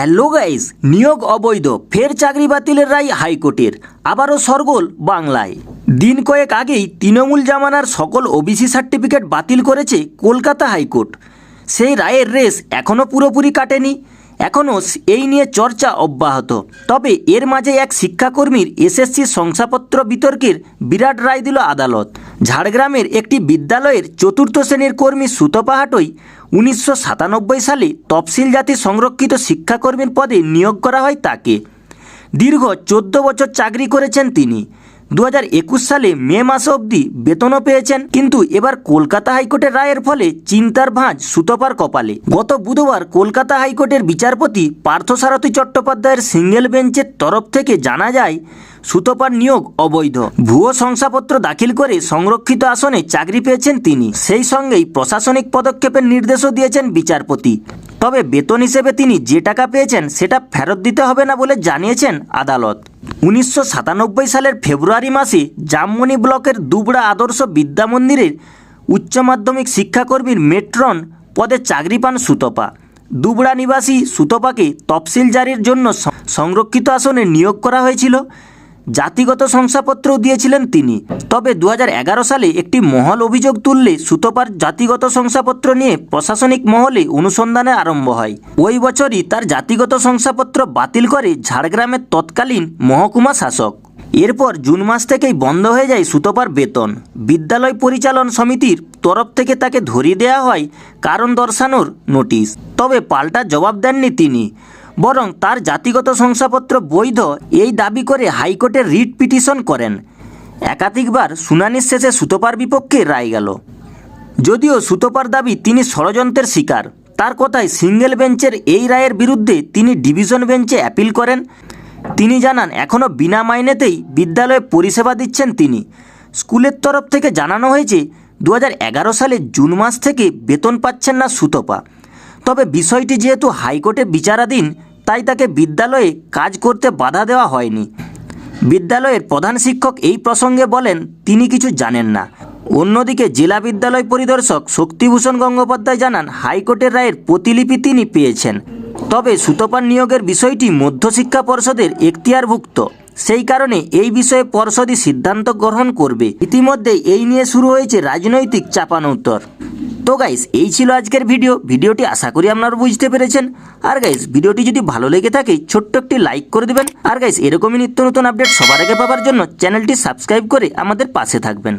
Hello guys, নিয়োগ অবৈধ, ফের চাকরি বাতিলের রায় হাইকোর্টের, আবারও সরগোল বাংলায়। দিন কয়েক আগেই তৃণমূল জামানার সকল ওবিসি সার্টিফিকেট বাতিল করেছে কলকাতা হাইকোর্ট। সেই রায়ের রেস এখনও পুরোপুরি কাটেনি, এখনও এই নিয়ে চর্চা অব্যাহত। তবে এর মাঝে এক শিক্ষাকর্মীর এসএসসি শংসাপত্র বিতর্কের বিরাট রায় দিল আদালত। ঝাড়গ্রামের একটি বিদ্যালয়ের চতুর্থ শ্রেণির কর্মী সুতপাহাটই উনিশশো সাতানব্বই সালে তফসিল জাতি সংরক্ষিত শিক্ষাকর্মীর পদে নিয়োগ করা হয় তাকে। দীর্ঘ চোদ্দ বছর চাকরি করেছেন তিনি। দু সালে মে মাস অবধি বেতনও পেয়েছেন। কিন্তু এবার কলকাতা হাইকোর্টের রায়ের ফলে চিন্তার ভাঁজ সুতপার কপালে। গত বুধবার কলকাতা হাইকোর্টের বিচারপতি পার্থসারথী চট্টোপাধ্যায়ের সিঙ্গেল বেঞ্চের তরফ থেকে জানা যায়, সুতপার নিয়োগ অবৈধ। ভুয়ো শংসাপত্র দাখিল করে সংরক্ষিত আসনে চাকরি পেয়েছেন তিনি। সেই সঙ্গেই প্রশাসনিক পদক্ষেপের নির্দেশও দিয়েছেন বিচারপতি। তবে বেতন হিসেবে তিনি যে টাকা পেয়েছেন সেটা ফেরত দিতে হবে না বলে জানিয়েছেন আদালত। উনিশশো সাতানব্বই সালের ফেব্রুয়ারি মাসে জামমনি ব্লকের দুবড়া আদর্শ বিদ্যা মন্দিরের উচ্চ মাধ্যমিক শিক্ষাকর্মীর মেট্রন পদে চাকরি পান সুতপা। দুবড়া নিবাসী সুতপাকে তফসিল জারির জন্য সংরক্ষিত আসনে নিয়োগ করা হয়েছিল। জাতিগত শংসাপত্রও দিয়েছিলেন তিনি। তবে দু হাজার এগারো সালে একটি মহল অভিযোগ তুললে সুতপার জাতিগত শংসাপত্র নিয়ে প্রশাসনিক মহলে অনুসন্ধানে আরম্ভ হয়। ওই বছরই তার জাতিগত শংসাপত্র বাতিল করে ঝাড়গ্রামের তৎকালীন মহকুমা শাসক। এরপর জুন মাস থেকেই বন্ধ হয়ে যায় সুতপার বেতন। বিদ্যালয় পরিচালন সমিতির তরফ থেকে তাকে ধরিয়ে দেওয়া হয় কারণ দর্শানোর নোটিশ। তবে পাল্টা জবাব দেননি তিনি। বরং তার জাতিগত শংসাপত্র বৈধ এই দাবি করে হাইকোর্টে রিট পিটিশন করেন। একাধিকবার শুনানির শেষে সুতপার বিপক্ষে রায় গেল। যদিও সুতপার দাবি তিনি ষড়যন্ত্রের শিকার, তার কথায় সিঙ্গেল বেঞ্চের এই রায়ের বিরুদ্ধে তিনি ডিভিশন বেঞ্চে অ্যাপিল করেন। তিনি জানান এখনও বিনা মাইনেতেই বিদ্যালয়ে পরিষেবা দিচ্ছেন তিনি। স্কুলের তরফ থেকে জানানো হয়েছে দু হাজার এগারো সালে জুন মাস থেকে বেতন পাচ্ছেন না সুতপা। তবে বিষয়টি যেহেতু হাইকোর্টে বিচারাধীন তাই তাকে বিদ্যালয়ে কাজ করতে বাধা দেওয়া হয়নি। বিদ্যালয়ের প্রধান শিক্ষক এই প্রসঙ্গে বলেন, তিনি কিছু জানেন না। অন্যদিকে জেলা বিদ্যালয় পরিদর্শক শক্তিভূষণ গঙ্গোপাধ্যায় জানান, হাইকোর্টের রায়ের প্রতিলিপি তিনি পেয়েছেন। তবে সুতপান নিয়োগের বিষয়টি মধ্যশিক্ষা পর্ষদের এখতিয়ারভুক্ত। সেই কারণে এই বিষয়ে পর্ষদই সিদ্ধান্ত গ্রহণ করবে। ইতিমধ্যে এই নিয়ে শুরু হয়েছে রাজনৈতিক চাপানোত্তর। তো গাইস এই ছিল আজকের ভিডিও ভিডিওটি আশা করি আপনারা বুঝতে পেরেছেন। আর গাইস ভিডিওটি যদি ভালো লেগে থাকে, ছোট্ট একটি লাইক করে দেবেন। আর গাইস এরকমই নিত্য নতুন আপডেট সবার আগে পাওয়ার জন্য চ্যানেলটি সাবস্ক্রাইব করে আমাদের পাশে থাকবেন।